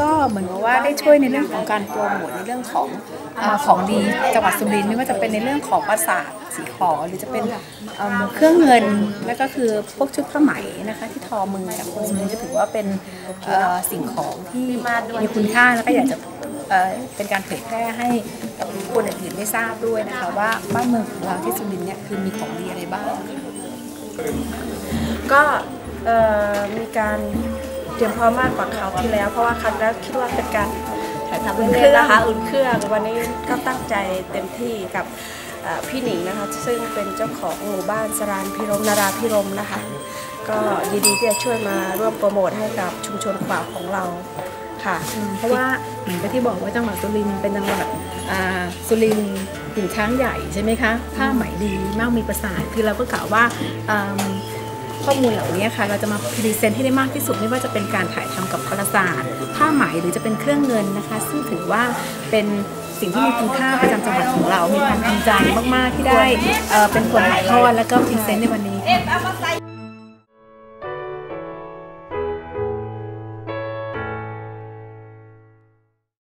ก็เหมือนกับว่าได้ช่วยในเรื่องของการโปรโมทในเรื่องของอของดีจังหวัดสุรินทร์ไม่ว่าจะเป็นในเรื่องของปราสาทสีขอหรือจะเป็นเครื่องเงินแล้วก็คือพวกชุดผ้าไหมนะคะที่ทอมือจากคนสุรินทร์ก็ถือว่าเป็นสิ่งของที่มีคุณค่าแล้วก็อยากจะเป็นการเผยแพร่ให้กับคนอื่นๆได้ทราบด้วยนะคะว่าบ้านเมืองของเราที่สุรินทร์เนี่ยคือมีของดีอะไรบ้าง ก็มีการ เตรียมพร้อมมากกว่าคราวที่แล้ว เพราะว่าคราวที่แล้วคิดว่าเป็นการถ่ายทำเล่นๆนะคะอุ่นเครื่องวันนี้ก็ตั้งใจเต็มที่กับพี่หนิงนะคะ ซึ่งเป็นเจ้าของหมู่บ้านสรานพิรมนาราพิรมนะคะ ก็ยินดีที่จะช่วยมาร่วมโปรโมทให้กับชุมชนขวาวของเราค่ะเพราะว่าเหมือนกับที่บอกว่าจังหวัดสุรินทร์เป็นจังหวัดสุรินทร์หินช้างใหญ่ใช่ไหมคะผ้าไหมดีมากมีประสาทคือเราก็กล่าวว่า ข้อมูลเหล่านี้ค่ะ เราจะมาพรีเซนต์ให้ได้มากที่สุดไม่ว่าจะเป็นการถ่ายทำกับประสาทผ้าไหมหรือจะเป็นเครื่องเงินนะคะ ซึ่งถือว่าเป็นสิ่งที่มีคุณค่าประจำจังหวัดของเรา มีความภูมิใจมาก ๆ ที่ได้เเป็นคนถ่ายทอดและก็พรีเซนต์ในวันนี้